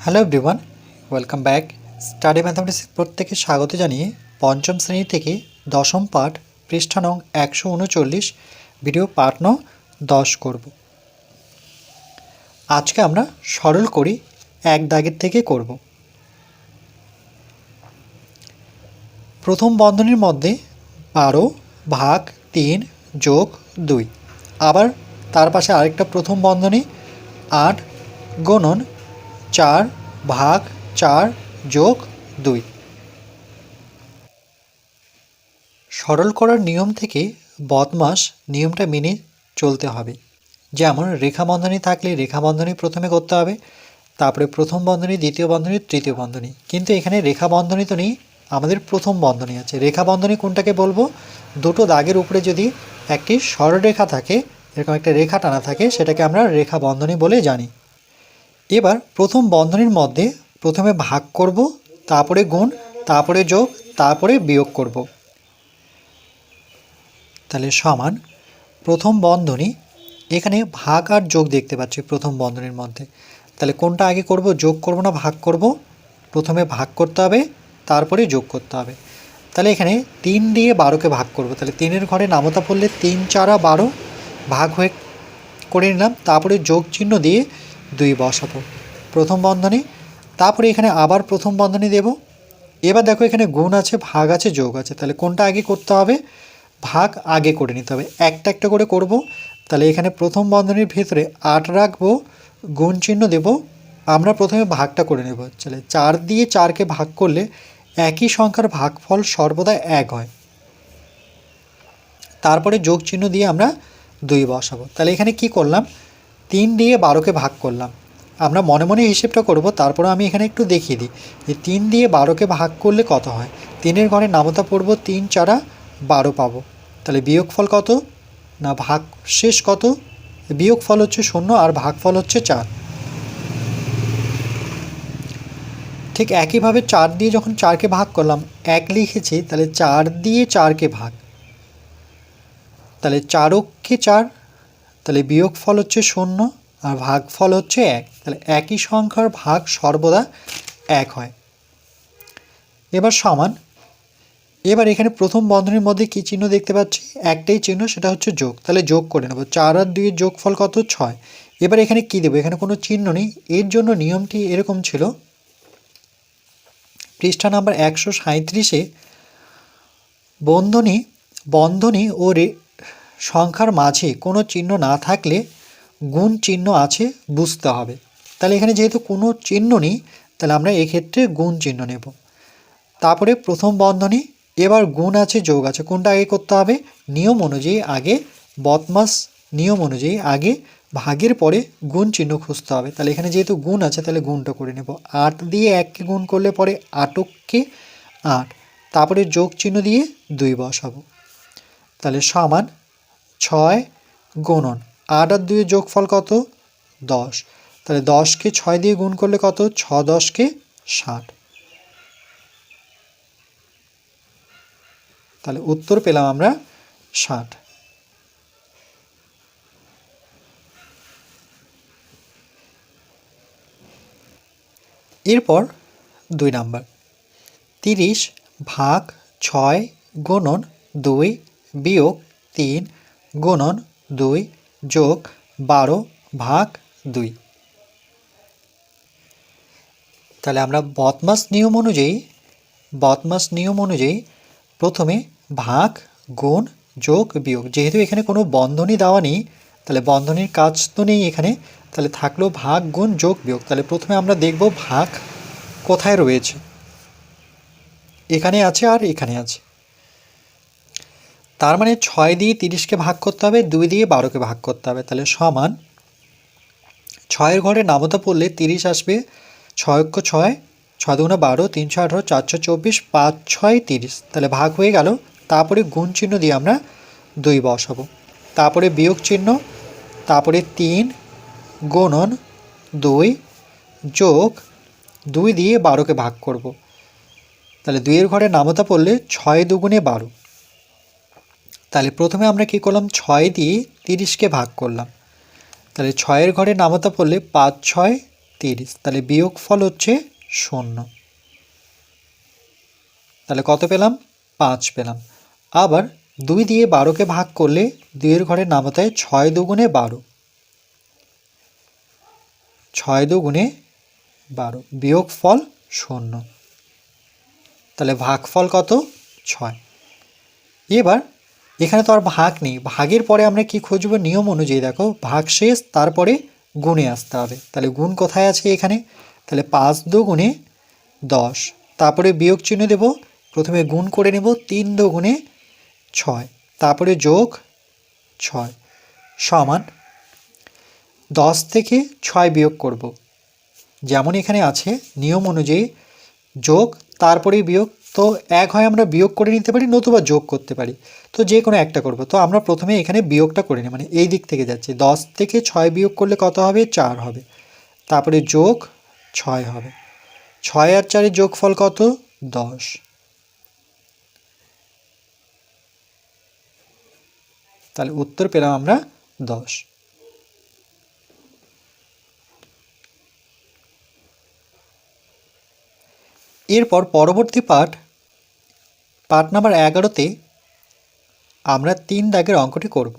Hello everyone welcome back study mathematics প্রত্যেকে স্বাগত জানিয়ে পঞ্চম শ্রেণি থেকে দশম পাঠ, পৃষ্ঠা নং একশো উনচল্লিশ ভিডিও পাঠ নং দশ করব। আজকে আমরা সরল করি এক দাগের থেকে করব। প্রথম বন্ধনীর মধ্যে বারো ভাগ তিন যোগ দুই। আবার তার পাশে আরেকটা প্রথম বন্ধনী আট গণন চার ভাগ চার যোগ দুই। সরল করার নিয়ম থেকে বদমাস নিয়মটা মেনে চলতে হবে। যেমন রেখা বন্ধনী থাকলে রেখা বন্ধনী প্রথমে করতে হবে, তারপরে প্রথম বন্ধনী, দ্বিতীয় বন্ধনী, তৃতীয় বন্ধনী। কিন্তু এখানে রেখা বন্ধনী তো নেই, আমাদের প্রথম বন্ধনী আছে। রেখা বন্ধনী কোনটাকে বলব? দুটো দাগের উপরে যদি একটি সরলরেখা থাকে, এরকম একটা রেখা টানা থাকে, সেটাকে আমরা রেখা বন্ধনী বলে জানি। এবার প্রথম বন্ধনীর মধ্যে প্রথমে ভাগ করব, তারপরে গুণ, তারপরে যোগ, তারপরে বিয়োগ করব। তাহলে সমান, প্রথম বন্ধনী, এখানে ভাগ আর যোগ দেখতে পাচ্ছি প্রথম বন্ধনীর মধ্যে। তাহলে কোনটা আগে করব, যোগ করব না ভাগ করব? প্রথমে ভাগ করতে হবে, তারপরে যোগ করতে হবে। তাহলে এখানে তিন দিয়ে বারোকে ভাগ করব। তাহলে তিনের ঘরে নামতা পড়লে তিন, চারা বারো ভাগ হয়ে করে নিলাম, তারপরে যোগ চিহ্ন দিয়ে দুই বসাবো। প্রথম বন্ধনী, তারপরে এখানে আবার প্রথম বন্ধনী দেব। এবার দেখো এখানে গুণ আছে, ভাগ আছে, যোগ আছে। তাহলে কোনটা আগে করতে হবে? ভাগ আগে করে নিতে হবে। একটা একটা করে করব। তাহলে এখানে প্রথম বন্ধনীর ভেতরে আট রাখব, গুণ চিহ্ন দেব। আমরা প্রথমে ভাগটা করে নেব। তাহলে চার দিয়ে চারকে ভাগ করলে একই সংখ্যার ভাগফল সর্বদা এক হয়। তারপরে যোগ চিহ্ন দিয়ে আমরা দুই বসাবো। তাহলে এখানে কি করলাম? তিন দিয়ে বারোকে ভাগ করলাম। আমরা মনে মনে হিসেবটা করব, তারপরে আমি এখানে একটু দেখিয়ে দিই। যে তিন দিয়ে বারোকে ভাগ করলে কত হয়? তিনের ঘরে নামতা পড়ব, তিন চারা বারো পাবো। তাহলে বিয়োগফল কত? না, ভাগ শেষ কত? বিয়োগফল হচ্ছে শূন্য আর ভাগফল হচ্ছে চার। ঠিক একইভাবে চার দিয়ে যখন চারকে ভাগ করলাম, এক লিখেছি, তাহলে চার দিয়ে চারকে ভাগ। তাহলে চারককে চার তাহলে বিয়োগ ফল হচ্ছে শূন্য আর ভাগ ফল হচ্ছে এক। তাহলে একই সংখ্যার ভাগ সর্বদা এক হয়। এবার সমান। এবার এখানে প্রথম বন্ধনীর মধ্যে কী চিহ্ন দেখতে পাচ্ছি? একটাই চিহ্ন, সেটা হচ্ছে যোগ। তাহলে যোগ করে নেব। চার আর দুইয়ের যোগফল কত? ছয়। এবার এখানে কী দেবো? এখানে কোনো চিহ্ন নেই। এর জন্য নিয়মটি এরকম ছিল। পৃষ্ঠা নাম্বার একশো সাঁত্রিশে বন্ধনী বন্ধনী ও সংখ্যার মাঝে কোনো চিহ্ন না থাকলে গুণ চিহ্ন আছে বুঝতে হবে। তাহলে এখানে যেহেতু কোনো চিহ্ন নেই, তাহলে আমরা এক্ষেত্রে গুণ চিহ্ন নেব। তারপরে প্রথম বন্ধনী, এবার গুণ আছে, যোগ আছে, কোনটা আগে করতে হবে? নিয়ম অনুযায়ী আগে, বদমাস নিয়ম অনুযায়ী আগে, ভাগের পরে গুণ চিহ্ন খুঁজতে হবে। তাহলে এখানে যেহেতু গুণ আছে, তাহলে গুণটা করে নেব। আট দিয়ে এককে গুণ করলে পরে আটককে আট। তারপরে যোগ চিহ্ন দিয়ে দুই বসাবো। তাহলে সমান ছয় গুণন। আট আর দুইয়ের যোগফল কত? দশ। তাহলে দশকে ছয় দিয়ে গুণ করলে কত? ছ দশকে ষাট। তাহলে উত্তর পেলাম আমরা ষাট। এরপর দুই নাম্বার। তিরিশ ভাগ ছয় গুণন দুই বিয়োগ তিন গুণন দুই যোগ বারো ভাগ দুই। তাহলে আমরা বদমাস নিয়ম অনুযায়ী, বদমাস নিয়ম অনুযায়ী প্রথমে ভাগ, গুণ, যোগ, বিয়োগ। যেহেতু এখানে কোনো বন্ধনী দেওয়া নেই, তাহলে বন্ধনীর কাজ তো নেই এখানে, তাহলে থাকল ভাগ, গুণ, যোগ, বিয়োগ। তাহলে প্রথমে আমরা দেখব ভাগ কোথায় রয়েছে। এখানে আছে আর এখানে আছে। তার মানে ছয় দিয়ে তিরিশকে ভাগ করতে হবে, দুই দিয়ে বারোকে ভাগ করতে হবে, তাহলে সমান ছয়ের ঘরে নামতা পড়লে তিরিশ আসবে, ছয় অক্ষ ছয় ছয় দুগুণে বারো, তিনশো আঠারো, চারশো চব্বিশ, পাঁচ ছয় তিরিশ। তাহলে ভাগ হয়ে গেল, তারপরে গুণ চিহ্ন দিয়ে আমরা দুই বসাবো। তারপরে বিয়োগ চিহ্ন, তারপরে তিন গুণন দুই যোগ দুই দিয়ে বারোকে ভাগ করব। তাহলে দুইয়ের ঘরে নামতা পড়লে ছয় দুগুণে বারো। তাহলে প্রথমে আমরা কী করলাম? ছয় দিয়ে তিরিশকে ভাগ করলাম। তাহলে ছয়ের ঘরে নামতা পড়লে পাঁচ, ছয়, তিরিশ। তাহলে বিয়োগ ফল হচ্ছে শূন্য। তাহলে কত পেলাম? পাঁচ পেলাম। আবার দুই দিয়ে বারোকে ভাগ করলে দুইয়ের ঘরে নামতে হয় ছয় দুগুণে বারো। ছয় দুগুণে বারো। বিয়োগ ফল শূন্য। তাহলে ভাগফল কত? ছয়। এবার এখানে তো আর ভাগ নেই। ভাগের পরে আমরা কি খুঁজবো? নিয়ম অনুযায়ী দেখো, ভাগ শেষ, তারপরে গুণে আসতে হবে। তাহলে গুণ কোথায় আছে এখানে? তাহলে পাঁচ দু গুণে দশ। তারপরে বিয়োগ চিহ্ন দেব, প্রথমে গুণ করে নেব, তিন দু গুণে ছয়। তারপরে যোগ ছয় সমান দশ থেকে ছয় বিয়োগ করব। যেমন এখানে আছে, নিয়ম অনুযায়ী যোগ তারপরে বিয়োগ তো এক হয় আমরা বিয়োগ করে নিতে পারি, নতুবা যোগ করতে পারি। তো যে কোনো একটা করব। তো আমরা প্রথমে এখানে বিয়োগটা করে নিই মানে এই দিক থেকে যাচ্ছি। দশ থেকে ছয় বিয়োগ করলে কত হবে? চার হবে। তারপরে যোগ ছয় হবে। ছয় আর চারের যোগফল কত? দশ। তাহলে উত্তর পেলাম আমরা দশ। এরপর পরবর্তী পাঠ পাঠ নাম্বার এগারোতে আমরা তিন দাগের অঙ্কটি করব।